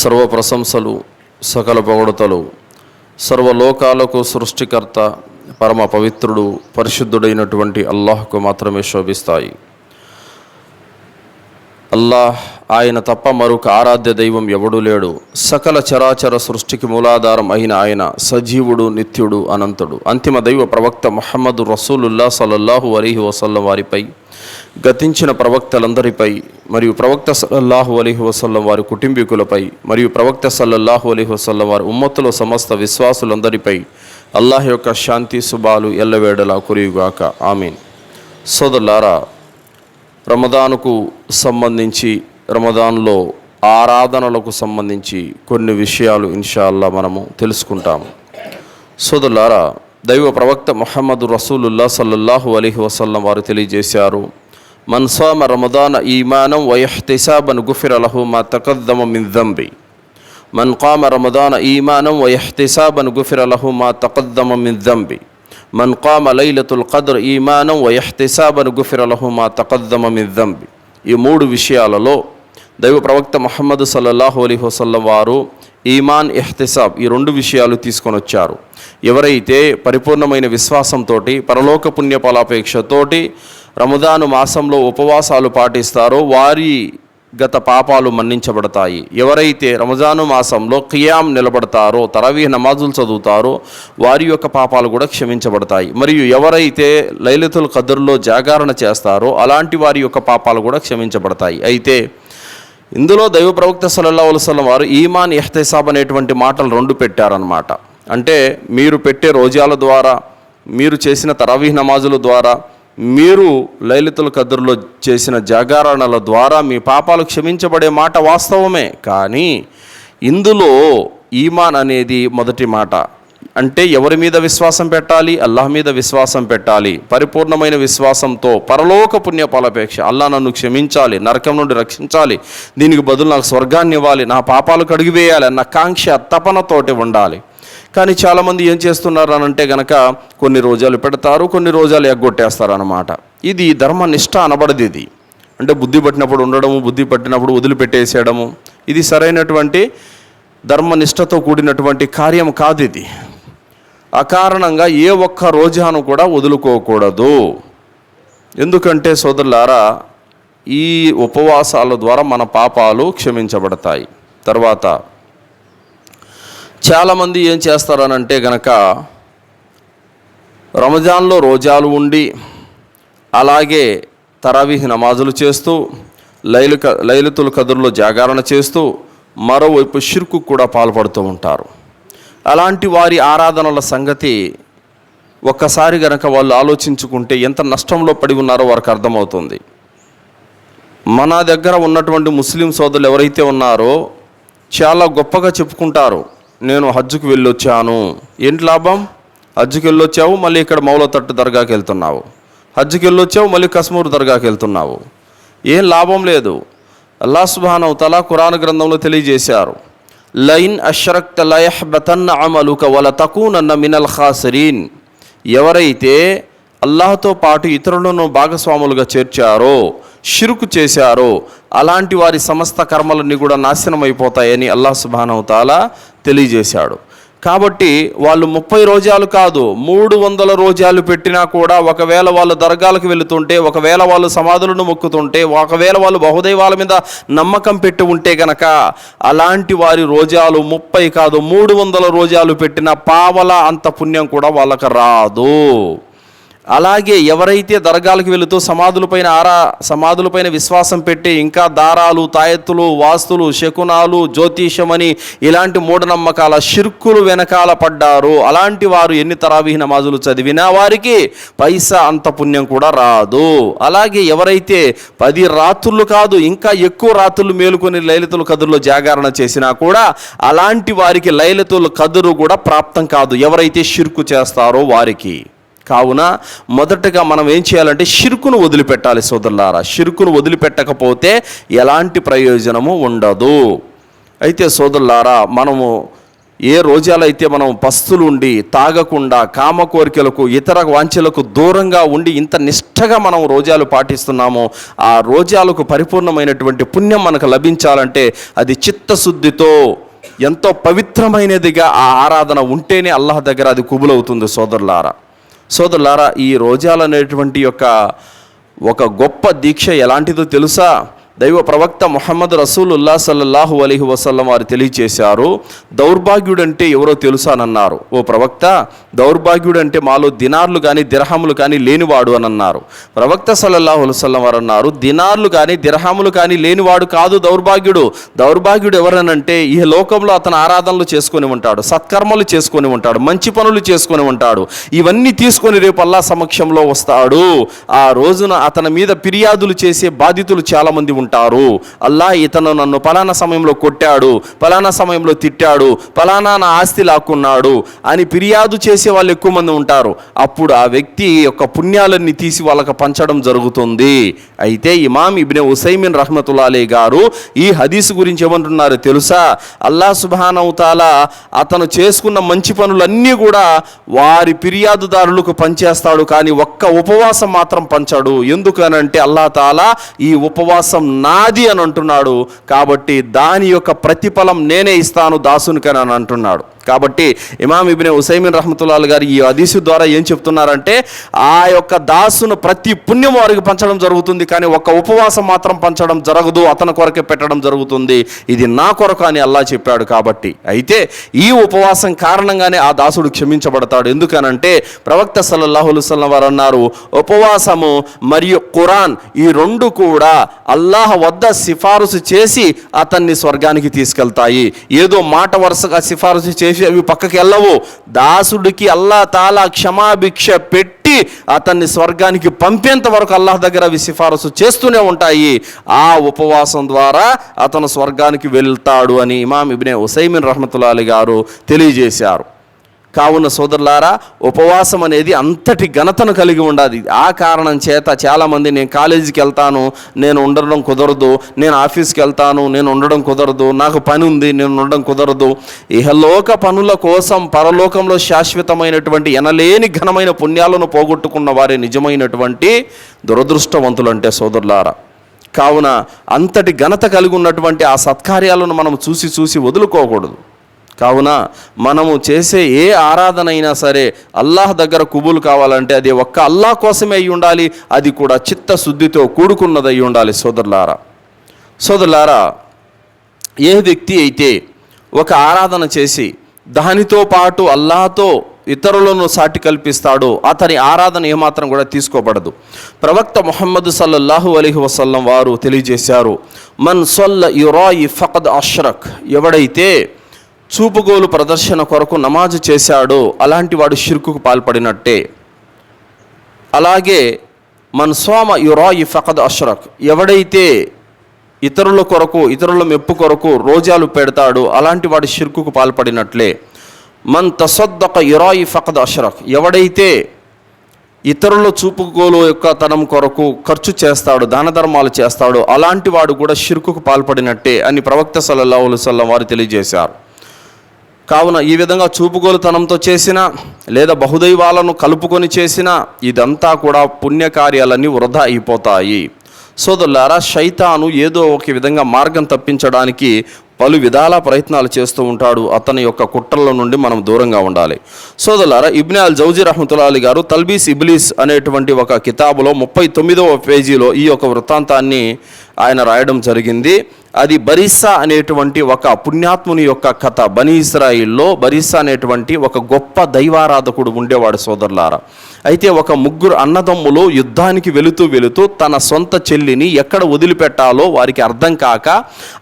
సర్వ ప్రశంసలు సకల పొగడతలు సర్వలోకాలకు సృష్టికర్త పరమ పవిత్రుడు పరిశుద్ధుడైనటువంటి అల్లాహ్కు మాత్రమే శోభిస్తాయి. అల్లాహ్ ఆయన తప్ప మరొక ఆరాధ్య దైవం ఎవడూ లేడు. సకల చరాచర సృష్టికి మూలాధారం అయిన ఆయన సజీవుడు నిత్యుడు అనంతుడు. అంతిమ దైవ ప్రవక్త ముహమ్మద్ రసూలుల్లా సల్లల్లాహు అలీహి వసల్లం వారిపై గతించిన ప్రవక్తలందరిపై మరియు ప్రవక్త సల్లల్లాహు అలీహి వసల్లం వారి కుటుంబీకులపై మరియు ప్రవక్త సల్లల్లాహు అలీహి వసల్లం వారి ఉమ్మత్తుల సమస్త విశ్వాసులందరిపై అల్లాహ్ యొక్క శాంతి శుభాలు ఎల్లవేడలా కురియుగాక. ఆమీన్. సోదరులారా రమదానుకు సంబంధించి రమదాన్లో ఆరాధనలకు సంబంధించి కొన్ని విషయాలు ఇన్షాల్లా మనము తెలుసుకుంటాము. సోదరులారా దైవ ప్రవక్త మొహమ్మద్ రసూలుల్లా సల్లల్లాహు అలీహి వసల్లం వారు తెలియజేశారు మన్సామ రమదాన ఈమానం వయహ్తిసాబన్ గుఫిర్ అలహు మా తకద్దమ మిన్ దంబి మన్ కామ రమదాన ఈమానం వయహ్తిసాబన్ గుఫిర్ అలహు మా తకద్దమ మిన్ దంబి మన్ కామ లైలతుల్ ఖద్ర్ ఈమానం వయహ్తిసాబన్ గుఫిర్ అలహు మా తకద్దమ మిన్ దంబి ఈ మూడు విషయాలలో దైవ ప్రవక్త మహమ్మద్ సల్లల్లాహు అలీ వసల్లం వారు ఈమాన్ ఎహ్తిసాబ్ ఈ రెండు విషయాలు తీసుకొని వచ్చారు. ఎవరైతే పరిపూర్ణమైన విశ్వాసంతో పరలోక పుణ్యఫలాపేక్షతోటి రమదాను మాసంలో ఉపవాసాలు పాటిస్తారో వారి గత పాపాలు మన్నించబడతాయి. ఎవరైతే రమజాను మాసంలో ఖియాం నిలబడతారో తరవీ నమాజులు చదువుతారో వారి యొక్క పాపాలు కూడా క్షమించబడతాయి. మరియు ఎవరైతే లైలతుల్ కదురులో జాగరణ చేస్తారో అలాంటి వారి యొక్క పాపాలు కూడా క్షమించబడతాయి. అయితే ఇందులో దైవ ప్రవక్త సల్లల్లా వసలం వారు ఈమాన్ ఎహ్తసాబ్ అనేటువంటి మాటలు రెండు పెట్టారనమాట అంటే మీరు పెట్టే రోజాల ద్వారా మీరు చేసిన తరవీ నమాజుల ద్వారా మీరు లలితుల కదురులో చేసిన జాగరణల ద్వారా మీ పాపాలు క్షమించబడే మాట వాస్తవమే. కానీ ఇందులో ఈమాన్ అనేది మొదటి మాట. అంటే ఎవరి మీద విశ్వాసం పెట్టాలి? అల్లాహ్ మీద విశ్వాసం పెట్టాలి. పరిపూర్ణమైన విశ్వాసంతో పరలోక పుణ్యపాలపేక్ష అల్లా నన్ను క్షమించాలి నరకం నుండి రక్షించాలి దీనికి బదులు నాకు స్వర్గాన్ని ఇవ్వాలి నా పాపాలు కడిగివేయాలి అన్న కాంక్ష తపనతోటి ఉండాలి. కానీ చాలామంది ఏం చేస్తున్నారు అని అంటే గనక కొన్ని రోజాలు పెడతారు కొన్ని రోజాలు ఎగ్గొట్టేస్తారు అనమాట ఇది ధర్మనిష్ట అనబడది ఇది అంటే బుద్ధి పట్టినప్పుడు ఉండడము బుద్ధి పట్టినప్పుడు వదిలిపెట్టేసేయడము ఇది సరైనటువంటి ధర్మనిష్టతో కూడినటువంటి కార్యం కాదు ఇది అకారణంగా ఏ ఒక్క రోజాను కూడా వదులుకోకూడదు. ఎందుకంటే సోదరులారా ఈ ఉపవాసాల ద్వారా మన పాపాలు క్షమించబడతాయి. తర్వాత చాలామంది ఏం చేస్తారనంటే గనక రంజాన్లో రోజాలు ఉండి అలాగే తరావీహ్ నమాజులు చేస్తూ లైలు లైలుతుల కదురులో జాగరణ చేస్తూ మరోవైపు షిర్కు కూడా పాల్పడుతూ ఉంటారు. అలాంటి వారి ఆరాధనల సంగతి ఒక్కసారి గనక వాళ్ళు ఆలోచించుకుంటే ఎంత నష్టంలో పడి ఉన్నారో వారికి అర్థమవుతుంది. మన దగ్గర ఉన్నటువంటి ముస్లిం సోదరులు ఎవరైతే ఉన్నారో చాలా గొప్పగా చెప్పుకుంటారు. నేను హజ్జుకు వెళ్ళొచ్చాను. ఏంటి లాభం? హజ్జుకి వెళ్ళొచ్చావు మళ్ళీ ఇక్కడ మౌల తట్టు దర్గాకి వెళ్తున్నావు. హజ్జుకి వెళ్ళొచ్చావు మళ్ళీ కశ్మూర్ దర్గాకి వెళ్తున్నావు. ఏం లాభం లేదు. అల్లా సుబాన్ తలా ఖురాన్ గ్రంథంలో తెలియజేశారు. లైన్ అష్రక్త లయహ్బతన్న అమలుక వల తకూనన్న మినల్ ఖాసరీన్. ఎవరైతే అల్లాహతో పాటు ఇతరులను భాగస్వాములుగా చేర్చారో షిరుకు చేశారో అలాంటి వారి సమస్త కర్మలన్నీ కూడా నాశనం అయిపోతాయని అల్లాహ్ సుబానవతాల తెలియజేశాడు. కాబట్టి వాళ్ళు ముప్పై రోజాలు కాదు మూడు వందల రోజాలు పెట్టినా కూడా ఒకవేళ వాళ్ళు దర్గాలకు వెళుతుంటే ఒకవేళ వాళ్ళు సమాధులను మొక్కుతుంటే ఒకవేళ వాళ్ళు బహుదైవాల మీద నమ్మకం పెట్టి ఉంటే గనక అలాంటి వారి రోజాలు ముప్పై కాదు మూడు వందల రోజాలు పెట్టిన పావల అంత పుణ్యం కూడా వాళ్ళకి రాదు. అలాగే ఎవరైతే దర్గాలకు వెళుతూ సమాధులపైన ఆరా సమాధులపైన విశ్వాసం పెట్టి ఇంకా దారాలు తాయెత్తులు వాస్తులు శకునాలు జ్యోతిషమని ఇలాంటి మూఢనమ్మకాల షిర్కులు వెనకాల పడ్డారు. అలాంటి వారు ఎన్ని తరావీహ్ నమాజులు చదివినా వారికి పైసా అంత పుణ్యం కూడా రాదు. అలాగే ఎవరైతే పది రాత్రులు కాదు ఇంకా ఎక్కువ రాత్రులు మేలుకొని లైలతుల కదురులో జాగరణ చేసినా కూడా అలాంటి వారికి లైలతుల కదురు కూడా ప్రాప్తం కాదు. ఎవరైతే షిర్కు చేస్తారో వారికి. కావున మొదటగా మనం ఏం చేయాలంటే షిరుకును వదిలిపెట్టాలి సోదరులారా. షిరుకును వదిలిపెట్టకపోతే ఎలాంటి ప్రయోజనము ఉండదు. అయితే సోదరులారా మనము ఏ రోజాలైతే మనం పస్తులు ఉండి తాగకుండా కామ కోరికలకు ఇతర వాంఛలకు దూరంగా ఉండి ఇంత నిష్ఠగా మనం రోజాలు పాటిస్తున్నామో ఆ రోజాలకు పరిపూర్ణమైనటువంటి పుణ్యం మనకు లభించాలంటే అది చిత్తశుద్ధితో ఎంతో పవిత్రమైనదిగా ఆ ఆరాధన ఉంటేనే అల్లాహ్ దగ్గర అది కుబులవుతుంది సోదరులారా. సోదరులారా ఈ రోజాలు అనేటువంటి యొక్క ఒక గొప్ప దీక్ష ఎలాంటిదో తెలుసా? దైవ ప్రవక్త ముహమ్మద్ రసూలుల్లా సల్లల్లాహు అలీహి వసల్లం వారు తెలియచేశారు దౌర్భాగ్యుడంటే ఎవరో తెలుసానన్నారు. ఓ ప్రవక్త దౌర్భాగ్యుడంటే మాలో దినార్లు కానీ దిరహములు కానీ లేనివాడు అని అన్నారు ప్రవక్త సల్లల్లాహు వసల్లం వారు అన్నారు దినార్లు కానీ దిరహములు కానీ లేనివాడు కాదు దౌర్భాగ్యుడు. దౌర్భాగ్యుడు ఎవరనంటే ఈ లోకంలో అతను ఆరాధనలు చేసుకొని ఉంటాడు సత్కర్మలు చేసుకొని ఉంటాడు మంచి పనులు చేసుకొని ఉంటాడు. ఇవన్నీ తీసుకొని రేపు అల్లా సమక్షంలో వస్తాడు. ఆ రోజున అతని మీద ఫిర్యాదులు చేసే బాధితులు చాలామంది ఉంటారు. అల్లా ఇతను నన్ను పలానా సమయంలో కొట్టాడు పలానా సమయంలో తిట్టాడు పలానా నా ఆస్తి లాక్కున్నాడు అని ఫిర్యాదు చేసే వాళ్ళు ఎక్కువ మంది ఉంటారు. అప్పుడు ఆ వ్యక్తి యొక్క పుణ్యాలన్నీ తీసి వాళ్ళకి పంచడం జరుగుతుంది. అయితే ఇమాం ఇబ్నె ఉసైమిన్ రహమతుల్లాలే గారు ఈ హదీసు గురించి ఏమంటున్నారు తెలుసా? అల్లా సుబానవుతాలా అతను చేసుకున్న మంచి పనులన్నీ కూడా వారి ఫిర్యాదుదారులకు పంచేస్తాడు కానీ ఒక్క ఉపవాసం మాత్రం పంచాడు. ఎందుకనంటే అల్లా తాలా ఈ ఉపవాసం నాది అని అంటున్నాడు కాబట్టి దాని యొక్క ప్రతిఫలం నేనే ఇస్తాను దాసునికని అని అంటున్నాడు. కాబట్టి ఇమాం ఇబిన్ హుసైమిన్ రహమతుల్లాల్ గారు ఈ అదీసు ద్వారా ఏం చెప్తున్నారంటే ఆ యొక్క దాసును ప్రతి పుణ్యం వారికి పంచడం జరుగుతుంది కానీ ఒక్క ఉపవాసం మాత్రం పంచడం జరగదు అతని కొరకే పెట్టడం జరుగుతుంది. ఇది నా కొరకు అని అల్లా చెప్పాడు కాబట్టి. అయితే ఈ ఉపవాసం కారణంగానే ఆ దాసుడు క్షమించబడతాడు. ఎందుకనంటే ప్రవక్త సల్లల్లాహులుసల్లం వారు అన్నారు ఉపవాసము మరియు ఖురాన్ ఈ రెండు కూడా అల్లాహ్ వద్ద సిఫారసు చేసి అతన్ని స్వర్గానికి తీసుకెళ్తాయి. ఏదో మాట వరుసగా సిఫారసు చేసి అవి పక్కకి వెళ్ళవు. దాసుడికి అల్లా తాలా క్షమాభిక్ష పెట్టి అతన్ని స్వర్గానికి పంపేంత వరకు అల్లాహ్ దగ్గర అవి సిఫారసు చేస్తూనే ఉంటాయి. ఆ ఉపవాసం ద్వారా అతను స్వర్గానికి వెళ్తాడు అని ఇమాం ఇబ్నే హుసైమిన్ రహమతుల్లా అలీ గారు తెలియజేశారు. కావున సోదరులారా ఉపవాసం అనేది అంతటి ఘనతను కలిగి ఉండాలి ఆ కారణం చేత చాలామంది నేను కాలేజీకి వెళ్తాను నేను ఉండడం కుదరదు నేను ఆఫీస్కి వెళ్తాను నేను ఉండడం కుదరదు నాకు పని ఉంది నేను ఉండడం కుదరదు. ఇహలోక పనుల కోసం పరలోకంలో శాశ్వతమైనటువంటి ఎనలేని ఘనమైన పుణ్యాలను పోగొట్టుకున్న వారే నిజమైనటువంటి దురదృష్టవంతులు అంటే సోదరులారా. కావున అంతటి ఘనత కలిగి ఉన్నటువంటి ఆ సత్కార్యాలను మనం చూసి చూసి వదులుకోకూడదు. కావున మనము చేసే ఏ ఆరాధన అయినా సరే అల్లాహ్ దగ్గర కుబులు కావాలంటే అది ఒక్క అల్లాహ్ కోసమే అయి ఉండాలి అది కూడా చిత్తశుద్ధితో కూడుకున్నది అయి ఉండాలి సోదరులారా. సోదరులారా ఏ వ్యక్తి అయితే ఒక ఆరాధన చేసి దానితో పాటు అల్లాహతో ఇతరులను సాటి కల్పిస్తాడో అతని ఆరాధన ఏమాత్రం కూడా తీసుకోబడదు. ప్రవక్త ముహమ్మద్ సల్లల్లాహు అలీహి వసల్లం వారు తెలియజేశారు మన్ సొల్ల యురాయి ఫకద్ అష్రక్ ఎవడైతే చూపుగోలు ప్రదర్శన కొరకు నమాజు చేశాడో. అలాంటి వాడు షిర్కుకు పాల్పడినట్టే. అలాగే మన సోమ యురాయి ఫకద్ అష్రక్. ఎవడైతే ఇతరుల కొరకు ఇతరుల మెప్పు కొరకు రోజాలు పెడతాడో అలాంటి వాడు షిర్కుకు పాల్పడినట్లే. మన్ తసద్దక యురాయి ఫకద్ అష్రక్. ఎవడైతే ఇతరుల చూపుగోలు యొక్క తనం కొరకు ఖర్చు చేస్తాడు దాన ధర్మాలు చేస్తాడు అలాంటి వాడు కూడా షిర్కుకు పాల్పడినట్టే అని ప్రవక్త సల్లల్లాహు అలైహి వారు తెలియజేశారు. కావున ఈ విధంగా చూపుగోలుతనంతో చేసిన లేదా బహుదైవాలను కలుపుకొని చేసిన ఇదంతా కూడా పుణ్యకార్యాలన్నీ వృధా అయిపోతాయి. సోదరులారా శైతాను ఏదో ఒక విధంగా మార్గం తప్పించడానికి పలు విధాల ప్రయత్నాలు చేస్తూ ఉంటాడు. అతని యొక్క కుట్రల నుండి మనం దూరంగా ఉండాలి. సోదరులారా ఇబ్నే అల్ జౌజీ రహమతుల్లా గారు తల్బీస్ ఇబ్లీస్ అనేటువంటి ఒక కితాబులో ముప్పై తొమ్మిదవ పేజీలో ఈ యొక్క వృత్తాంతాన్ని ఆయన రాయడం జరిగింది. అది బరిస్సా అనేటువంటి ఒక పుణ్యాత్ముని యొక్క కథ. బనీ ఇస్రాయిల్లో బరిస్సా అనేటువంటి ఒక గొప్ప దైవారాధకుడు ఉండేవాడు సోదరులారా. అయితే ఒక ముగ్గురు అన్నదమ్ములు యుద్ధానికి వెళుతూ వెళుతూ తన సొంత చెల్లిని ఎక్కడ వదిలిపెట్టాలో వారికి అర్థం కాక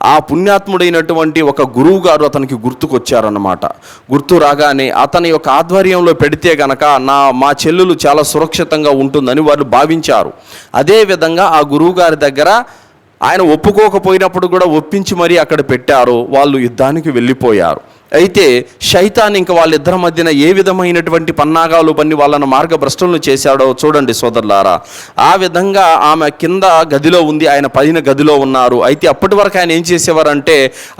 ఆ పుణ్యాత్ముడైనటువంటి ఒక గురువు గారు అతనికి గుర్తుకొచ్చారన్నమాట. గుర్తు రాగానే అతని యొక్క ఆధ్వర్యంలో పెడితే గనక నా మా చెల్లెలు చాలా సురక్షితంగా ఉంటుందని వారు భావించారు. అదేవిధంగా ఆ గురువు గారి దగ్గర ఆయన ఒప్పుకోకపోయినప్పుడు కూడా ఒప్పించి మరీ అక్కడ పెట్టారు. వాళ్ళు యుద్ధానికి వెళ్ళిపోయారు. అయితే శైతాన్ ఇంకా వాళ్ళిద్దరి మధ్యన ఏ విధమైనటువంటి పన్నాగాలు పన్ని వాళ్ళను మార్గభ్రష్టులను చేశాడో చూడండి సోదరులారా. ఆ విధంగా ఆమె కింద గదిలో ఉంది ఆయన పైన గదిలో ఉన్నారు. అయితే అప్పటి వరకు ఆయన ఏం చేసేవారంటే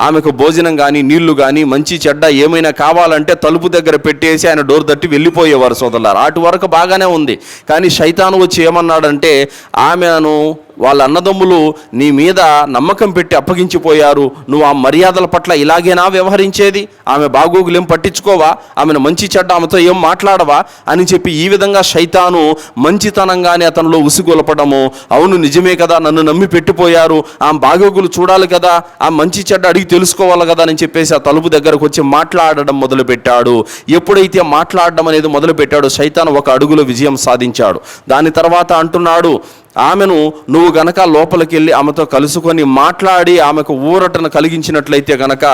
ఆమెకు భోజనం కానీ నీళ్ళు కానీ మంచి చెడ్డ ఏమైనా కావాలంటే తలుపు దగ్గర పెట్టేసి ఆయన డోర్ తట్టి వెళ్ళిపోయేవారు సోదరులారా. అటు వరకు బాగానే ఉంది. కానీ శైతాను వచ్చి ఏమన్నాడంటే ఆమెను వాళ్ళ అన్నదమ్ములు నీ మీద నమ్మకం పెట్టి అప్పగించిపోయారు. నువ్వు ఆ మర్యాదల పట్ల ఇలాగేనా వ్యవహరించేది? ఆమె బాగోగులు ఏం పట్టించుకోవా? ఆమెను మంచి చెడ్డ ఆమెతో ఏం మాట్లాడవా? అని చెప్పి ఈ విధంగా శైతాను మంచితనంగానే అతనిలో ఉసిగొలపడము. అవును నిజమే కదా నన్ను నమ్మి పెట్టిపోయారు. ఆ బాగోగులు చూడాలి కదా ఆ మంచి చెడ్డ అడిగి తెలుసుకోవాలి కదా అని చెప్పేసి ఆ తలుపు దగ్గరకు వచ్చి మాట్లాడడం మొదలుపెట్టాడు. ఎప్పుడైతే మాట్లాడడం అనేది మొదలుపెట్టాడో శైతాను ఒక అడుగులో విజయం సాధించాడు. దాని తర్వాత అంటున్నాడు ఆమెను నువ్వు గనక లోపలికి వెళ్ళి ఆమెతో కలుసుకొని మాట్లాడి ఆమెకు ఊరటను కలిగించినట్లయితే గనక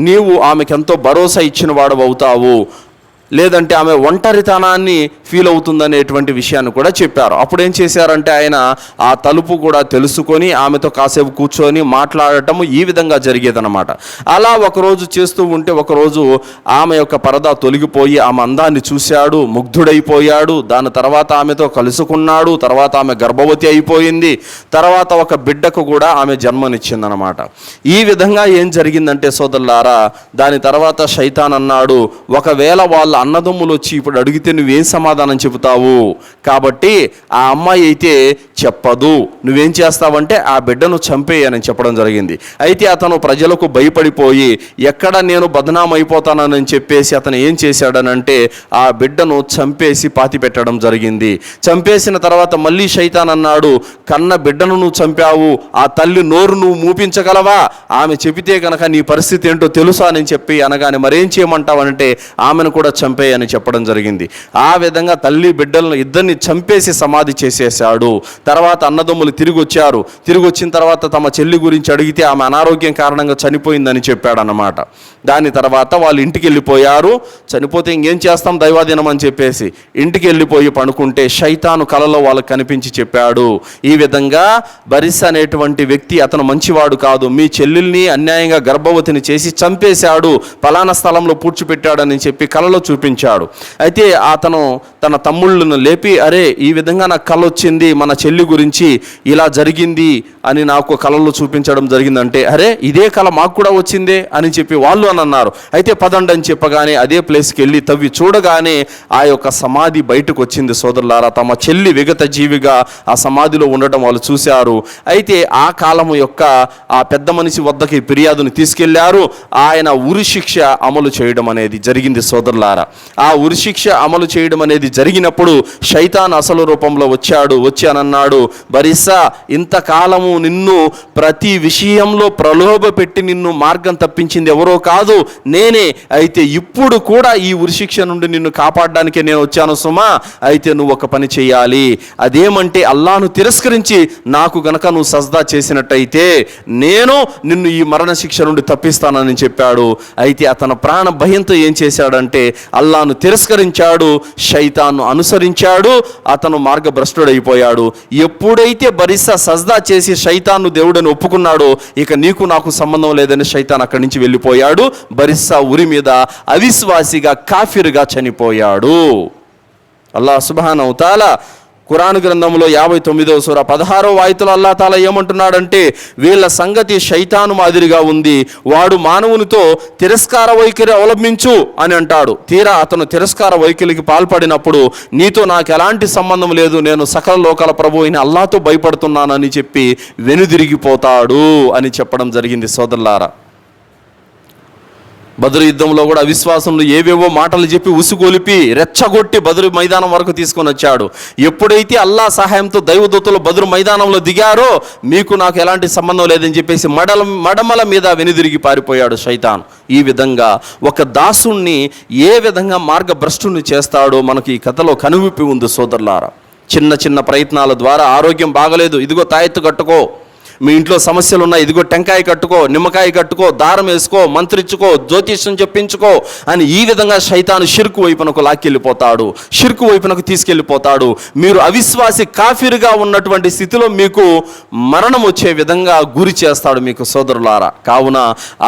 నీవు ఆమెకెంతో భరోసా ఇచ్చిన వాడు అవుతావు లేదంటే ఆమె ఒంటరితనాన్ని ఫీల్ అవుతుందనేటువంటి విషయాన్ని కూడా చెప్పారు. అప్పుడు ఏం చేశారంటే ఆయన ఆ తలుపు కూడా తెలుసుకొని ఆమెతో కాసేపు కూర్చొని మాట్లాడటము ఈ విధంగా జరిగేదన్నమాట. అలా ఒకరోజు చేస్తూ ఉంటే ఒకరోజు ఆమె యొక్క పరద తొలగిపోయి ఆమె అందాన్ని చూశాడు ముగ్ధుడైపోయాడు. దాని తర్వాత ఆమెతో కలుసుకున్నాడు. తర్వాత ఆమె గర్భవతి అయిపోయింది. తర్వాత ఒక బిడ్డకు కూడా ఆమె జన్మనిచ్చిందనమాట ఈ విధంగా ఏం జరిగిందంటే సోదరులారా దాని తర్వాత శైతాన్ అన్నాడు ఒకవేళ వాళ్ళ అన్నదమ్ములు వచ్చి ఇప్పుడు అడిగితే నువ్వేం సమాధానం చెబుతావు? కాబట్టి ఆ అమ్మాయి అయితే చెప్పదు. నువ్వేం చేస్తావంటే ఆ బిడ్డను చంపేయని చెప్పడం జరిగింది. అయితే అతను ప్రజలకు భయపడిపోయి ఎక్కడ నేను బదనాం అయిపోతానని చెప్పేసి అతను ఏం చేశాడనంటే ఆ బిడ్డను చంపేసి పాతి పెట్టడం జరిగింది. చంపేసిన తర్వాత మళ్ళీ శైతాన్ అన్నాడు కన్న బిడ్డను నువ్వు చంపావు ఆ తల్లి నోరు నువ్వు మూపించగలవా? ఆమె చెబితే కనుక నీ పరిస్థితి ఏంటో తెలుసా? అని చెప్పి అనగానే మరేం చేయమంటావనంటే ఆమెను కూడా చంపేయని చెప్పడం జరిగింది. ఆ విధంగా తల్లి బిడ్డలను ఇద్దరిని చంపేసి సమాధి చేసేసాడు తర్వాత అన్నదమ్ములు తిరిగి వచ్చారు తిరిగి వచ్చిన తర్వాత తమ చెల్లి గురించి అడిగితే ఆమె అనారోగ్యం కారణంగా చనిపోయిందని చెప్పాడు దాని తర్వాత వాళ్ళు ఇంటికి వెళ్ళిపోయారు. చనిపోతే ఇంకేం చేస్తాం దైవాధీనం అని చెప్పేసి ఇంటికి వెళ్ళిపోయి పడుకుంటే శైతాను కలలో వాళ్ళకి కనిపించి చెప్పాడు. ఈ విధంగా బరిస్ అనేటువంటి వ్యక్తి అతను మంచివాడు కాదు. మీ చెల్లెల్ని అన్యాయంగా గర్భవతిని చేసి చంపేశాడు. ఫలానా స్థలంలో పూడ్చిపెట్టాడని చెప్పి కలలో చూపించాడు. అయితే అతను తన తమ్ముళ్ళను లేపి అరే ఈ విధంగా నాకు కళ వచ్చింది మన చెల్లి గురించి ఇలా జరిగింది అని నాకు కళలో చూపించడం జరిగిందంటే అరే ఇదే కళ మాకు కూడా వచ్చిందే అని చెప్పి వాళ్ళు అని అన్నారు. అయితే పదండి అని చెప్పగానే అదే ప్లేస్కి వెళ్ళి తవ్వి చూడగానే ఆ యొక్క సమాధి బయటకు వచ్చింది సోదరులారా. తమ చెల్లి విగత జీవిగా ఆ సమాధిలో ఉండటం వాళ్ళు చూశారు. అయితే ఆ కాలము యొక్క ఆ పెద్ద మనిషి వద్దకి ఫిర్యాదును తీసుకెళ్ళారు. ఆయన ఉరి శిక్ష అమలు చేయడం అనేది జరిగింది సోదరులారా. ఆ ఉరిశిక్ష అమలు చేయడం అనేది జరిగినప్పుడు శైతాన్ అసలు రూపంలో వచ్చాడు వచ్చి అని అన్నాడు బరిసా ఇంతకాలము నిన్ను ప్రతి విషయంలో ప్రలోభ పెట్టి నిన్ను మార్గం తప్పించింది ఎవరో కాదు నేనే. అయితే ఇప్పుడు కూడా ఈ ఉరిశిక్ష నుండి నిన్ను కాపాడడానికే నేను వచ్చాను సుమా. అయితే నువ్వు ఒక పని చేయాలి అదేమంటే అల్లాను తిరస్కరించి నాకు గనక నువ్వు సజ్దా చేసినట్టయితే నేను నిన్ను ఈ మరణ శిక్ష నుండి తప్పిస్తానని చెప్పాడు. అయితే అతను ప్రాణ భయంతో ఏం చేశాడంటే అల్లాను తిరస్కరించాడు శైతాను అనుసరించాడు అతను మార్గభ్రష్టుడైపోయాడు. ఎప్పుడైతే బరిస్సా సజ్దా చేసి శైతాను దేవుడని ఒప్పుకున్నాడో ఇక నీకు నాకు సంబంధం లేదని శైతాన్ అక్కడి నుంచి వెళ్ళిపోయాడు. బరిస్సా ఉరి మీద అవిశ్వాసిగా కాఫిరుగా చనిపోయాడు. అల్లా సుబహాన్ అవుతాలా కురాన్ గ్రంథంలో యాభై తొమ్మిదవ సూర పదహారో వాయితులు అల్లా తాలా ఏమంటున్నాడంటే వీళ్ళ సంగతి శైతాను మాదిరిగా ఉంది వాడు మానవునితో తిరస్కార వైఖరి అవలంబించు అని అంటాడు. తీరా అతను తిరస్కార వైఖరికి పాల్పడినప్పుడు నీతో నాకు ఎలాంటి సంబంధం లేదు నేను సకల లోకాల ప్రభు అయిన అల్లాతో భయపడుతున్నానని చెప్పి వెనుదిరిగిపోతాడు అని చెప్పడం జరిగింది సోదరులారా. బదురు యుద్ధంలో కూడా అవిశ్వాసంలో ఏవేవో మాటలు చెప్పి ఉసుగొలిపి రెచ్చగొట్టి బదురు మైదానం వరకు తీసుకొని వచ్చాడు. ఎప్పుడైతే అల్లా సహాయంతో దైవదూతలు బదురు మైదానంలో దిగారో మీకు నాకు ఎలాంటి సంబంధం లేదని చెప్పేసి మడల మడమల మీద వెనుదిరిగి పారిపోయాడు శైతాన్. ఈ విధంగా ఒక దాసుణ్ణి ఏ విధంగా మార్గభ్రష్టుని చేస్తాడో మనకి ఈ కథలో కనువిప్పి ఉంది సోదరులారా. చిన్న చిన్న ప్రయత్నాల ద్వారా ఆరోగ్యం బాగలేదు. ఇదిగో తాయెత్తు కట్టుకో. మీ ఇంట్లో సమస్యలు ఉన్నాయి ఇదిగో టెంకాయ కట్టుకో నిమ్మకాయ కట్టుకో దారం వేసుకో మంత్రించుకో జ్యోతిష్యం చెప్పించుకో అని ఈ విధంగా శైతాను షిర్కు వైపునకు లాక్కెళ్ళిపోతాడు. షిర్కు వైపునకు తీసుకెళ్ళిపోతాడు. మీరు అవిశ్వాసి కాఫీరుగా ఉన్నటువంటి స్థితిలో మీకు మరణం వచ్చే విధంగా గురి చేస్తాడు మీకు సోదరులారా. కావున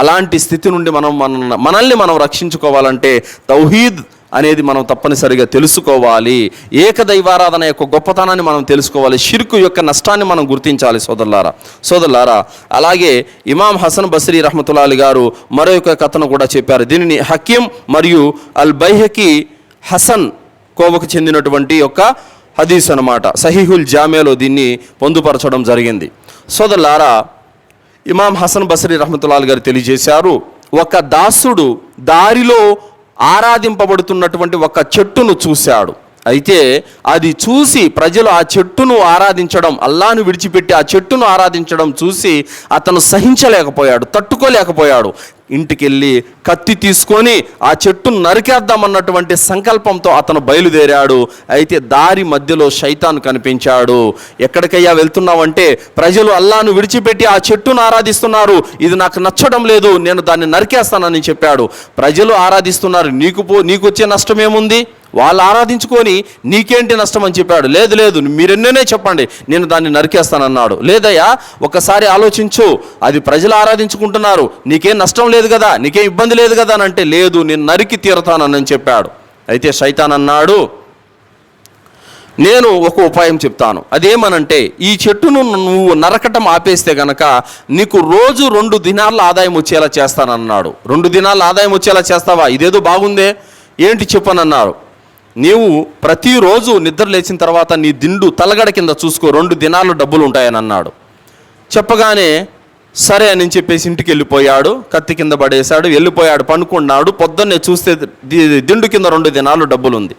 అలాంటి స్థితి నుండి మనం మన మనల్ని మనం రక్షించుకోవాలంటే తౌహీద్ అనేది మనం తప్పనిసరిగా తెలుసుకోవాలి. ఏకదైవారాధన యొక్క గొప్పతనాన్ని మనం తెలుసుకోవాలి. షిర్కు యొక్క నష్టాన్ని మనం గుర్తించాలి సోదరులారా. సోదరులారా అలాగే ఇమాం హసన్ బస్రీ రహమతుల్లాలి గారు మరొక కథను కూడా చెప్పారు. దీనిని హకీం మరియు అల్ బైహకి హసన్ కోవకు చెందినటువంటి యొక్క హదీస్ అన్నమాట. సహీహుల్ జామేలో దీన్ని పొందుపరచడం జరిగింది. సోదరులారా ఇమాం హసన్ బస్రీ రహమతుల్లాల్ గారు తెలియజేశారు ఒక దాసుడు దారిలో ఆరాధింపబడుతున్నటువంటి ఒక చెట్టును చూశాడు. అయితే అది చూసి ప్రజలు ఆ చెట్టును ఆరాధించడం అల్లాను విడిచిపెట్టి ఆ చెట్టును ఆరాధించడం చూసి అతను సహించలేకపోయాడు తట్టుకోలేకపోయాడు. ఇంటికెళ్ళి కత్తి తీసుకొని ఆ చెట్టును నరికేద్దామన్నటువంటి సంకల్పంతో అతను బయలుదేరాడు. అయితే దారి మధ్యలో శైతాను కనిపించాడు. ఎక్కడికయ్యా వెళ్తున్నావంటే ప్రజలు అల్లాను విడిచిపెట్టి ఆ చెట్టును ఆరాధిస్తున్నారు. ఇది నాకు నచ్చడం లేదు నేను దాన్ని నరికేస్తానని చెప్పాడు. ప్రజలు ఆరాధిస్తున్నారు నీకు పో నీకు వచ్చే నష్టం ఏముంది వాళ్ళు ఆరాధించుకొని నీకేంటి నష్టం అని చెప్పాడు. లేదు లేదు మీరెన్నోనే చెప్పండి. నేను దాన్ని నరికేస్తానన్నాడు. లేదయ్యా ఒకసారి ఆలోచించు. అది ప్రజలు ఆరాధించుకుంటున్నారు. నీకేం నష్టం లేదు కదా నీకేం ఇబ్బంది లేదు కదా అని అంటే లేదు నేను నరికి తీరతానని చెప్పాడు. అయితే శైతాన్ అన్నాడు నేను ఒక ఉపాయం చెప్తాను. అదేమనంటే ఈ చెట్టును నువ్వు నరకటం ఆపేస్తే గనక నీకు రోజు రెండు దినాల ఆదాయం వచ్చేలా చేస్తానన్నాడు. రెండు దినాల ఆదాయం వచ్చేలా చేస్తావా? ఇదేదో బాగుందే? ఏంటి చెప్పనన్నారు నీవు ప్రతిరోజు నిద్ర లేచిన తర్వాత నీ దిండు తలగడ కింద చూసుకో రెండు దినాలు డబ్బులు ఉంటాయని అన్నాడు. చెప్పగానే సరే అని చెప్పేసి ఇంటికి వెళ్ళిపోయాడు కత్తి కింద పడేశాడు వెళ్ళిపోయాడు పండుకున్నాడు పొద్దున్నే చూస్తే దిండు కింద రెండు దినాలు డబ్బులు ఉంది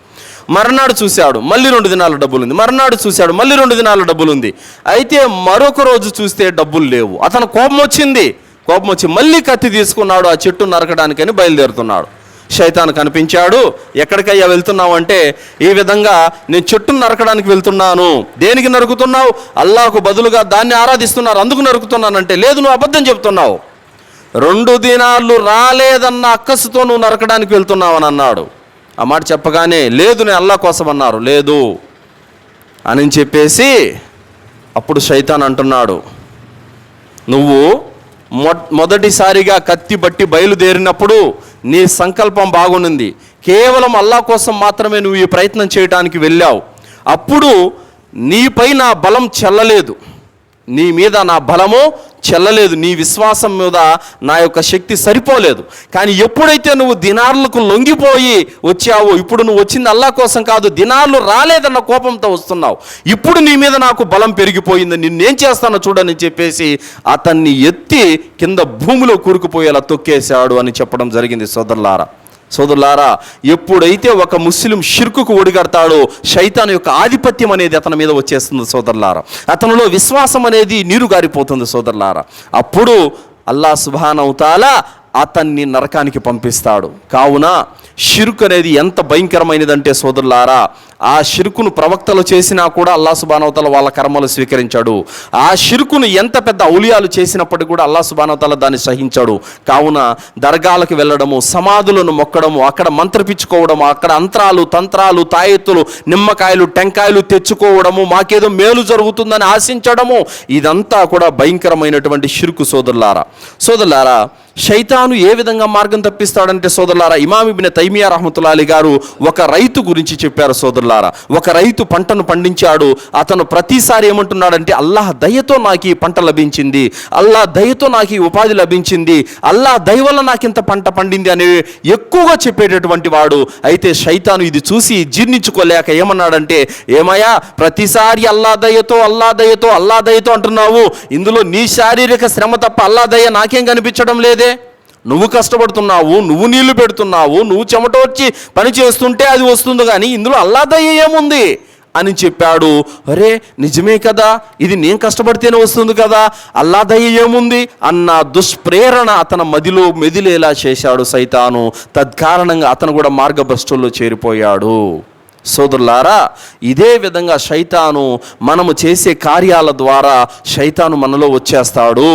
మర్నాడు చూశాడు మళ్ళీ రెండు దినాలు డబ్బులు ఉంది మర్నాడు చూశాడు మళ్ళీ రెండు దినాలు డబ్బులు ఉంది అయితే మరొక రోజు చూస్తే డబ్బులు లేవు. అతను కోపం వచ్చింది కోపం వచ్చి మళ్ళీ కత్తి తీసుకున్నాడు ఆ చెట్టు నరకడానికని బయలుదేరుతున్నాడు. శైతాన్ కనిపించాడు. ఎక్కడికయ్యా వెళ్తున్నావు అంటే ఈ విధంగా నేను చెట్టును నరకడానికి వెళ్తున్నాను. దేనికి నరుకుతున్నావు? అల్లాకు బదులుగా దాన్ని ఆరాధిస్తున్నారు. అందుకు నరుకుతున్నానంటే లేదు నువ్వు అబద్ధం చెప్తున్నావు. రెండు దినాలు రాలేదన్న అక్కసుతో నువ్వు నరకడానికి వెళ్తున్నావని అన్నాడు. ఆ మాట చెప్పగానే లేదు నేను అల్లా కోసం అన్నారు. లేదు అని చెప్పేసి అప్పుడు శైతాన్ అంటున్నాడు. నువ్వు మొ మొదటిసారిగా కత్తి బట్టి బయలుదేరినప్పుడు నీ సంకల్పం బాగుంది. కేవలం అల్లా కోసం మాత్రమే నువ్వు ఈ ప్రయత్నం చేయడానికి వెళ్ళావు. అప్పుడు నీపై నా బలం చెల్లలేదు. నీ మీద నా బలము చెల్లలేదు నీ విశ్వాసం మీద నా యొక్క శక్తి సరిపోలేదు. కానీ ఎప్పుడైతే నువ్వు దినార్లకు లొంగిపోయి వచ్చావో ఇప్పుడు నువ్వు వచ్చింది అల్లా కోసం కాదు దినార్లు రాలేదన్న కోపంతో వస్తున్నావు. ఇప్పుడు నీ మీద నాకు బలం పెరిగిపోయింది నిన్నేం చేస్తానో చూడని చెప్పేసి అతన్ని ఎత్తి కింద భూమిలో కూరుకుపోయేలా తొక్కేశాడు అని చెప్పడం జరిగింది సోదరులారా. సోదరులారా ఎప్పుడైతే ఒక ముస్లిం షిర్కుకు ఒడిగడతాడో శైతాన్ యొక్క ఆధిపత్యం అనేది అతని మీద వచ్చేస్తుంది సోదరులారా. అతనిలో విశ్వాసం అనేది నీరు గారిపోతుంది సోదరులారా. అప్పుడు అల్లా సుభానవుతాలా అతన్ని నరకానికి పంపిస్తాడు. కావున షిరుకు అనేది ఎంత భయంకరమైనదంటే సోదరులారా ఆ షిరుకును ప్రవక్తలు చేసినా కూడా అల్లా సుబానవతల వాళ్ళ కర్మలు స్వీకరించాడు. ఆ షిరుకును ఎంత పెద్ద ఔలియాలు చేసినప్పటికీ కూడా అల్లా సుబానవతల దాన్ని సహించాడు. కావున దర్గాలకు వెళ్ళడము సమాధులను మొక్కడము అక్కడ మంత్రపించుకోవడము అక్కడ అంత్రాలు తంత్రాలు తాయెత్తులు నిమ్మకాయలు టెంకాయలు తెచ్చుకోవడము మాకేదో మేలు జరుగుతుందని ఆశించడము ఇదంతా కూడా భయంకరమైనటువంటి షిరుకు సోదరులారా. సోదరులారా శైతాను ఏ విధంగా మార్గం తప్పిస్తాడంటే సోదరులారా ఇమామిబిన తైమియా రహమతులాలి గారు ఒక రైతు గురించి చెప్పారు సోదరులారా. ఒక రైతు పంటను పండించాడు అతను ప్రతిసారి ఏమంటున్నాడంటే అల్లాహ్ దయతో నాకు ఈ పంట లభించింది అల్లాహ్ దయతో నాకు ఈ ఉపాధి లభించింది అల్లాహ్ దయ వల్ల నాకు ఇంత పంట పండింది అని ఎక్కువగా చెప్పేటటువంటి వాడు. అయితే శైతాను ఇది చూసి జీర్ణించుకోలేక ఏమన్నాడంటే ఏమయ్యా ప్రతిసారి అల్లా దయతో అల్లా దయతో అల్లా దయతో అంటున్నావు. ఇందులో నీ శారీరక శ్రమ తప్ప అల్లా దయ నాకేం కనిపించడం లేదు. నువ్వు కష్టపడుతున్నావు నువ్వు నీళ్ళు పెడుతున్నావు నువ్వు చెమట వచ్చి పని చేస్తుంటే అది వస్తుంది కానీ ఇందులో అల్లాదయ్య ఏముంది అని చెప్పాడు. అరే నిజమే కదా? ఇది నేను కష్టపడితేనే వస్తుంది కదా? అల్లాదయ్య ఏముంది? అన్న దుష్ప్రేరణ అతని మదిలో మెదిలేలా చేశాడు సైతాను. తత్కారణంగా అతను కూడా మార్గభ్రష్టుల్లో చేరిపోయాడు. సోదరులారా ఇదే విధంగా శైతాను మనము చేసే కార్యాల ద్వారా శైతాను మనలో వచ్చేస్తాడు.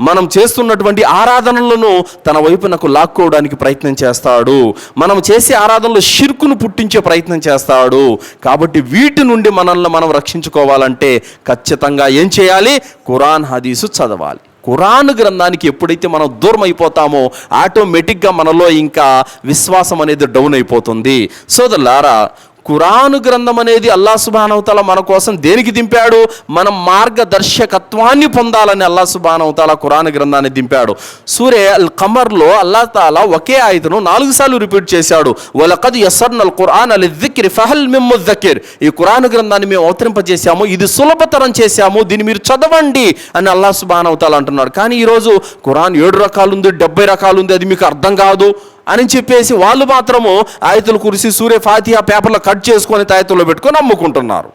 మనం చేస్తున్నటువంటి ఆరాధనలను తన వైపునకు లాక్కోవడానికి ప్రయత్నం చేస్తాడు. మనం చేసే ఆరాధనలో షిర్కును పుట్టించే ప్రయత్నం చేస్తాడు. కాబట్టి వీటి నుండి మనల్ని మనం రక్షించుకోవాలంటే ఖచ్చితంగా ఏం చేయాలి? ఖురాన్ హదీసు చదవాలి. కురాన్ గ్రంథానికి ఎప్పుడైతే మనం దూరం అయిపోతామో ఆటోమేటిక్గా మనలో ఇంకా విశ్వాసం అనేది డౌన్ అయిపోతుంది. సోదరులారా ఖురాను గ్రంథం అనేది అల్లా సుబానవతల మన కోసం దేనికి దింపాడు? మనం మార్గదర్శకత్వాన్ని పొందాలని అల్లా సుబానవతల ఖురాను గ్రంథాన్ని దింపాడు. సూర్య అల్ కమర్లో అల్లా తాలా ఒకే ఆయతను నాలుగు సార్లు రిపీట్ చేశాడు. వలకదు యసర్న్ అల్ ఖురాన్ అల్ దిక్రి ఫహల్ మిమ్ము దకిర్ ఈ ఖురాను గ్రంథాన్ని మేము అవతరింపజేశాము. ఇది సులభతరం చేశాము. దీన్ని మీరు చదవండి అని అల్లా సుబానవతల అంటున్నాడు. కానీ ఈరోజు ఖురాన్ ఏడు రకాలు ఉంది డెబ్బై రకాలు ఉంది అది మీకు అర్థం కాదు. అని చెప్పేసి వాళ్ళు మాత్రము ఆయతులు కురిసి సూర్య ఫాతిహా పేపర్లో కట్ చేసుకొని తాయతుల్లో పెట్టుకొని అమ్ముకుంటున్నారు.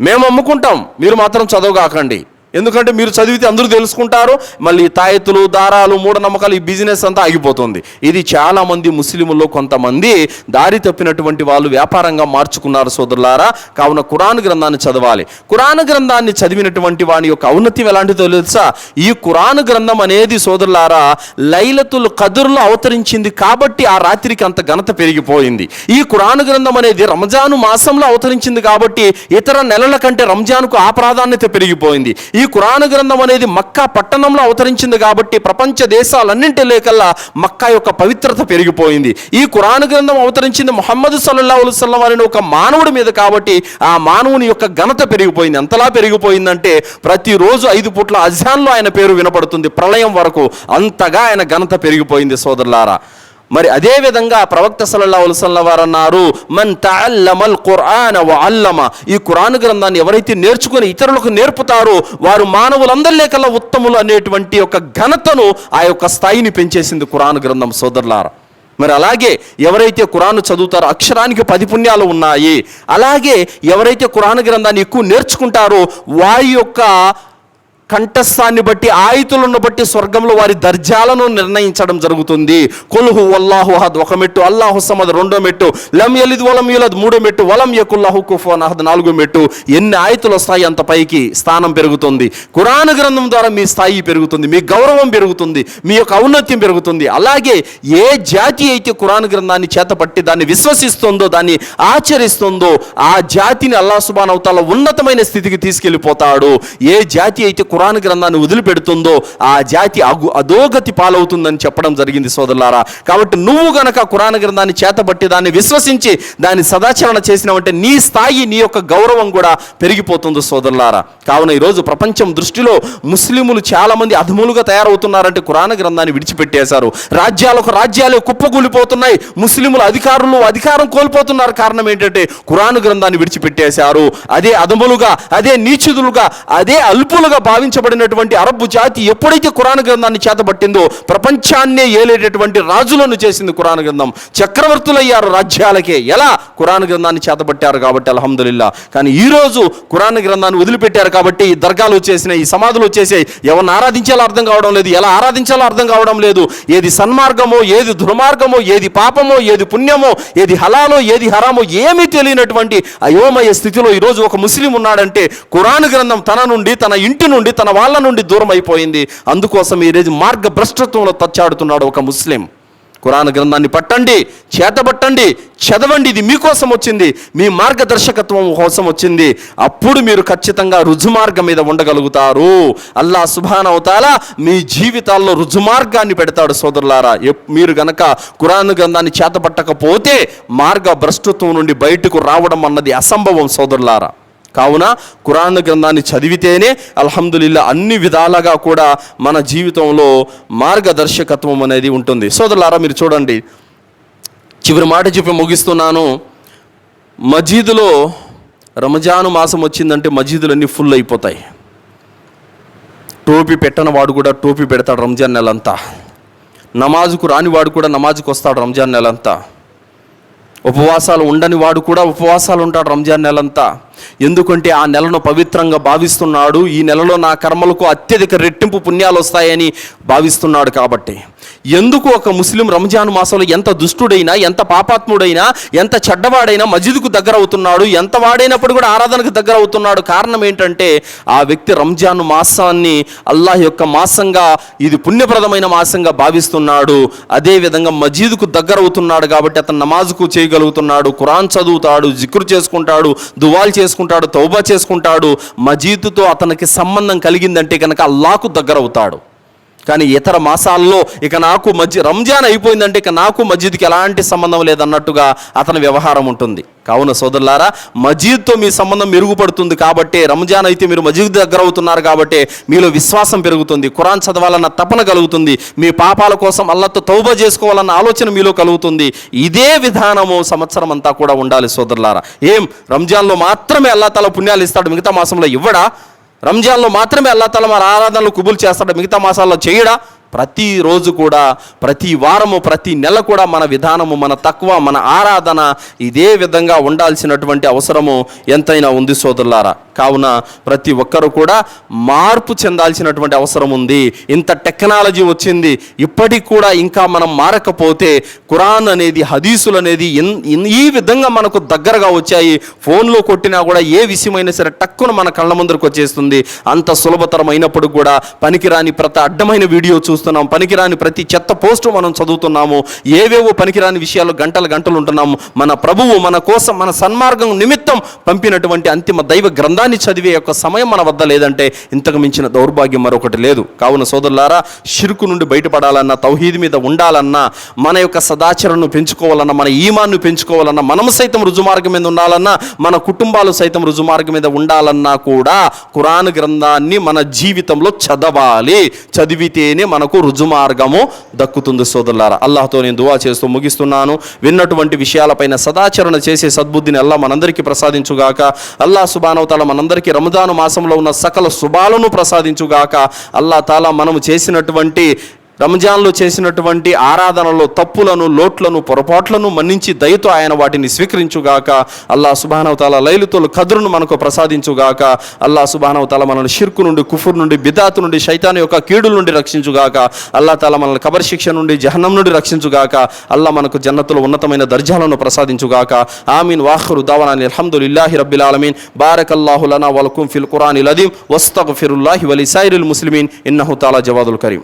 మేము అమ్ముకుంటాం. మీరు మాత్రం చదవగాకండి. ఎందుకంటే మీరు చదివితే అందరూ తెలుసుకుంటారు. మళ్ళీ తాయెత్తులు దారాలు మూఢనమ్మకాలు ఈ బిజినెస్ అంతా ఆగిపోతుంది. ఇది చాలామంది ముస్లింల్లో కొంతమంది దారి తప్పినటువంటి వాళ్ళు వ్యాపారంగా మార్చుకున్నారు సోదరులారా. కావున కురాన్ గ్రంథాన్ని చదవాలి. కురాన్ గ్రంథాన్ని చదివినటువంటి వాని యొక్క ఔన్నత్యం ఎలాంటిదో తెలుసా? ఈ కురాన్ గ్రంథం అనేది సోదరులారా లైలతుల్ కదుర్లో అవతరించింది కాబట్టి ఆ రాత్రికి అంత ఘనత పెరిగిపోయింది. ఈ కురాన్ గ్రంథం అనేది రంజాను మాసంలో అవతరించింది కాబట్టి ఇతర నెలల కంటే రంజాన్కు ఆ ప్రాధాన్యత పెరిగిపోయింది. ఈ ఈ ఖురాన్ గ్రంథం అనేది మక్కా పట్టణంలో అవతరించింది కాబట్టి ప్రపంచ దేశాలన్నింటి లేకల్లా మక్కా యొక్క పవిత్రత పెరిగిపోయింది. ఈ ఖురాన్ గ్రంథం అవతరించింది మొహమ్మద్ సల్లల్లా అలుసల్లం అనే ఒక మానవుడి మీద కాబట్టి ఆ మానవుని యొక్క ఘనత పెరిగిపోయింది. ఎంతలా పెరిగిపోయిందంటే ప్రతిరోజు ఐదు పూట్ల అజాన్లో ఆయన పేరు వినపడుతుంది. ప్రళయం వరకు అంతగా ఆయన ఘనత పెరిగిపోయింది సోదరులారా. మరి అదేవిధంగా ప్రవక్త సల్లల్లా ఉల్సల్ల వారు అన్నారు మన్ తల్లమల్ ఖురాన్ వ అల్లమ ఈ ఖురాన్ గ్రంథాన్ని ఎవరైతే నేర్చుకుని ఇతరులకు నేర్పుతారో వారు మానవులందరిలే కల్లా ఉత్తములు అనేటువంటి యొక్క ఘనతను ఆ యొక్క స్థాయిని పెంచేసింది ఖురాన్ గ్రంథం సోదరులారా. మరి అలాగే ఎవరైతే ఖురాన్ చదువుతారో అక్షరానికి పది పుణ్యాలు ఉన్నాయి అలాగే ఎవరైతే ఖురాన్ గ్రంథాన్ని ఎక్కువ నేర్చుకుంటారో వారి యొక్క కంఠస్థాన్ని బట్టి ఆయుతులను బట్టి స్వర్గంలో వారి దర్జాలను నిర్ణయించడం జరుగుతుంది. కొలుహు అల్లాహు అహద్ ఒక మెట్టు అల్లాహు సమద్ రెండో మెట్టు లం ఎలిద్ వలం యులద్ మూడో మెట్టు వలం యకుల్లాహు కుఫోన్ అహద్ నాలుగో మెట్టు. ఎన్ని ఆయుతులు వస్తాయి అంత పైకి స్థానం పెరుగుతుంది. కురాన్ గ్రంథం ద్వారా మీ స్థాయి పెరుగుతుంది మీ గౌరవం పెరుగుతుంది మీ యొక్క ఔన్నత్యం పెరుగుతుంది. అలాగే ఏ జాతి అయితే కురాన్ గ్రంథాన్ని చేతపట్టి దాన్ని విశ్వసిస్తుందో దాన్ని ఆచరిస్తుందో ఆ జాతిని అల్లా సుబాన్ అవతాల ఉన్నతమైన స్థితికి తీసుకెళ్ళిపోతాడు. ఏ జాతి అయితే ఖురాన్ గ్రంథాన్ని వదిలిపెడుతుందో ఆ జాతి అగు అధోగతి పాలవుతుందని చెప్పడం జరిగింది సోదరులారా. కాబట్టి నువ్వు గనక ఖురాన్ గ్రంథాన్ని చేతబట్టి దాన్ని విశ్వసించి దాన్ని సదాచరణ చేసినావంటే నీ స్థాయి నీ యొక్క గౌరవం కూడా పెరిగిపోతుంది సోదరులారా. కావున ఈరోజు ప్రపంచం దృష్టిలో ముస్లిములు చాలామంది అధములుగా తయారవుతున్నారంటే ఖురాన్ గ్రంథాన్ని విడిచిపెట్టేశారు. రాజ్యాలకు రాజ్యాలు కుప్పకూలిపోతున్నాయి. ముస్లిములు అధికారులు అధికారం కోల్పోతున్నారు. కారణం ఏంటంటే ఖురాన్ గ్రంథాన్ని విడిచిపెట్టేశారు. అదే అధములుగా అదే నీచుదులుగా అదే అల్పులుగా భావించబడినటువంటి అరబ్బు జాతి ఎప్పుడైతే ఖురాన్ గ్రంథాన్ని చేతబట్టిందో ప్రపంచాన్నే ఏలేటటువంటి రాజులను చేసింది ఖురాన్ గ్రంథం. చక్రవర్తులయ్యారు రాజ్యాలకే. ఎలా? ఖురాన్ గ్రంథాన్ని చేతబట్టారు కాబట్టి అలహమ్దుల్లా కానీ ఈ రోజు గ్రంథాన్ని వదిలిపెట్టారు కాబట్టి ఈ దర్గాలు వచ్చేసినాయి ఈ సమాధులు వచ్చేసాయి. ఎవరిని ఆరాధించాలో అర్థం కావడం లేదు ఎలా ఆరాధించాలో అర్థం కావడం లేదు. ఏది సన్మార్గమో ఏది దుర్మార్గమో ఏది పాపమో ఏది పుణ్యమో ఏది హలాలో ఏది హరామో ఏమీ తెలియనటువంటి అయోమయ స్థితిలో ఈరోజు ఒక ముస్లిం ఉన్నాడంటే కురాన్ గ్రంథం తన నుండి తన ఇంటి నుండి తన వాళ్ళ నుండి దూరం అయిపోయింది అందుకోసం ఈరోజు మార్గ భ్రష్టత్వంలో తచ్చాడుతున్నాడు ఒక ముస్లిం. కురాన్ గ్రంథాన్ని పట్టండి చేతబట్టండి చదవండి ఇది మీకోసం వచ్చింది. మీ మార్గదర్శకత్వం కోసం వచ్చింది. అప్పుడు మీరు ఖచ్చితంగా రుజుమార్గం మీద ఉండగలుగుతారు. అల్లా సుభాన్ మీ జీవితాల్లో రుజుమార్గాన్ని పెడతాడు సోదరులారా. ఎప్- మీరు గనక కురాన్ గ్రంథాన్ని చేతపట్టకపోతే మార్గ భ్రష్టత్వం నుండి బయటకు రావడం అన్నది అసంభవం సోదరులారా. కావున కురాన్ గ్రంథాన్ని చదివితేనే అల్హమ్దులిల్లా అన్ని విధాలుగా కూడా మన జీవితంలో మార్గదర్శకత్వం అనేది ఉంటుంది. సోదరులారా మీరు చూడండి. చివరి మాట చెప్పి ముగిస్తున్నాను. మజీదులో రంజాను మాసం వచ్చిందంటే మజీదులన్నీ ఫుల్ అయిపోతాయి. టోపీ పెట్టని వాడు కూడా టోపీ పెడతాడు రంజాన్ నెలంతా. నమాజుకు రాని వాడు కూడా నమాజుకు వస్తాడు రంజాన్ నెలంతా. ఉపవాసాలు ఉండని వాడు కూడా ఉపవాసాలు ఉంటాడు రంజాన్ నెలంతా. ఎందుకంటే ఆ నెలను పవిత్రంగా భావిస్తున్నాడు. ఈ నెలలో నా కర్మలకు అత్యధిక రెట్టింపు పుణ్యాలు వస్తాయని భావిస్తున్నాడు కాబట్టి. ఎందుకు ఒక ముస్లిం రంజాన్ మాసంలో ఎంత దుష్టుడైనా ఎంత పాపాత్ముడైనా ఎంత చెడ్డవాడైనా మజిద్కు దగ్గర అవుతున్నాడు ఎంత వాడైనప్పుడు కూడా ఆరాధనకు దగ్గర అవుతున్నాడు. కారణం ఏంటంటే ఆ వ్యక్తి రంజాన్ మాసాన్ని అల్లాహ్ యొక్క మాసంగా ఇది పుణ్యప్రదమైన మాసంగా భావిస్తున్నాడు. అదేవిధంగా మజీదుకు దగ్గర అవుతున్నాడు కాబట్టి అతను నమాజుకు చేయగలుగుతున్నాడు ఖురాన్ చదువుతాడు జిక్రు చేసుకుంటాడు దువాలు చేసుకుంటాడు. తౌబా చేసుకుంటాడు మజీదుతో అతనికి సంబంధం కలిగిందంటే కనుక అల్లాకు దగ్గర అవుతాడు కానీ ఇతర మాసాల్లో ఇక నాకు మధ్య రంజాన్ అయిపోయిందంటే ఇక నాకు మస్జిద్కి ఎలాంటి సంబంధం లేదన్నట్టుగా అతని వ్యవహారం ఉంటుంది. కావున సోదరులారా మజీద్తో మీ సంబంధం మెరుగుపడుతుంది కాబట్టి రంజాన్ అయితే మీరు మజీద్ దగ్గర అవుతున్నారు కాబట్టి మీలో విశ్వాసం పెరుగుతుంది ఖురాన్ చదవాలన్న తపన కలుగుతుంది మీ పాపాల కోసం అల్లతో తౌబ చేసుకోవాలన్న ఆలోచన మీలో కలుగుతుంది. ఇదే విధానము సంవత్సరం అంతా కూడా ఉండాలి సోదరులారా. ఏం? రంజాన్లో మాత్రమే అల్లా తల పుణ్యాలు ఇస్తాడు మిగతా మాసంలో ఇవ్వడా? రంజాన్లో మాత్రమే అల్లా తల మన ఆరాధనలు కుబుల్ చేస్తాడు? మిగతా మాసాల్లో చేయడా? ప్రతిరోజు కూడా ప్రతి వారము ప్రతి నెల కూడా మన విధానము మన తక్కువ మన ఆరాధన ఇదే విధంగా ఉండాల్సినటువంటి అవసరము ఎంతైనా ఉంది సోదరులారా. కావున ప్రతి ఒక్కరు కూడా మార్పు చెందాల్సినటువంటి అవసరం ఉంది. ఇంత టెక్నాలజీ వచ్చింది ఇప్పటికి కూడా ఇంకా మనం మారకపోతే ఖురాన్ అనేది హదీసులు అనేది ఇన్- ఈ విధంగా మనకు దగ్గరగా వచ్చాయి. ఫోన్లో కొట్టినా కూడా ఏ విషయమైనా సరే టక్కున మన కళ్ళ ముందరకు వచ్చేస్తుంది. అంత సులభతరమైనప్పుడు కూడా పనికిరాని ప్రతి అడ్డమైన వీడియో చూసి చూస్తున్నాం. పనికిరాని ప్రతి చెత్త పోస్టు మనం చదువుతున్నాము. ఏవేవో పనికిరాని విషయాలు గంటలు గంటలు ఉంటున్నాము. మన ప్రభువు మన కోసం మన సన్మార్గం నిమిత్తం పంపినటువంటి అంతిమ దైవ గ్రంథాన్ని చదివే యొక్క సమయం మన వద్ద లేదంటే ఇంతకు మించిన దౌర్భాగ్యం మరొకటి లేదు. కావున సోదరులారా షిరుకు నుండి బయటపడాలన్నా తౌహీద్ మీద ఉండాలన్నా మన యొక్క సదాచరణను పెంచుకోవాలన్నా మన ఈమాన్ను పెంచుకోవాలన్నా మనము సైతం రుజుమార్గం మీద ఉండాలన్నా మన కుటుంబాలు సైతం రుజుమార్గం మీద ఉండాలన్నా కూడా ఖురాన్ గ్రంథాన్ని మన జీవితంలో చదవాలి. చదివితేనే మన మనకు రుజుమార్గము దక్కుతుంది సోదరులారా. అల్లాహతో నేను దువా చేస్తూ ముగిస్తున్నాను. విన్నటువంటి విషయాలపైన సదాచరణ చేసే సద్బుద్ధిని అల్లా మనందరికీ ప్రసాదించుగాక. అల్లా సుబానవతాల మనందరికీ రమదాను మాసంలో ఉన్న సకల శుభాలను ప్రసాదించుగాక. అల్లా తాలా మనము చేసినటువంటి రంజాన్లో చేసినటువంటి ఆరాధనలో తప్పులను లోట్లను పొరపాట్లను మన్నించి దయతో ఆయన వాటిని స్వీకరించుగాక. అల్లా సుబానవతాల లైలుతోలు కదురును మనకు ప్రసాదించుగాక. అల్లా సుబానవతాల మనల్ని షిర్కు నుండి కుఫుర్ నుండి బిదాతు నుండి శైతాన్ యొక్క కీడుల నుండి రక్షించుగాక. అల్లా తాల మనల్ని కబర్ శిక్ష నుండి జహనం నుండి రక్షించుగాక. అల్లా మనకు జన్నతులు ఉన్నతమైన దర్జాలను ప్రసాదించుగాక. ఆమీన్. వాహరు దావనాని అల్హమ్దులిల్లాహి రబ్బిల్ ఆలమీన్. బారకల్లాహు లనా వలకుం ఫిల్ ఖురానిల్ అదీం. వస్తగ్ఫిరుల్లాహి వలి సైరుల్ ముస్లిమీన్. ఇన్నహు తాలా జవాదుల్ కరీం.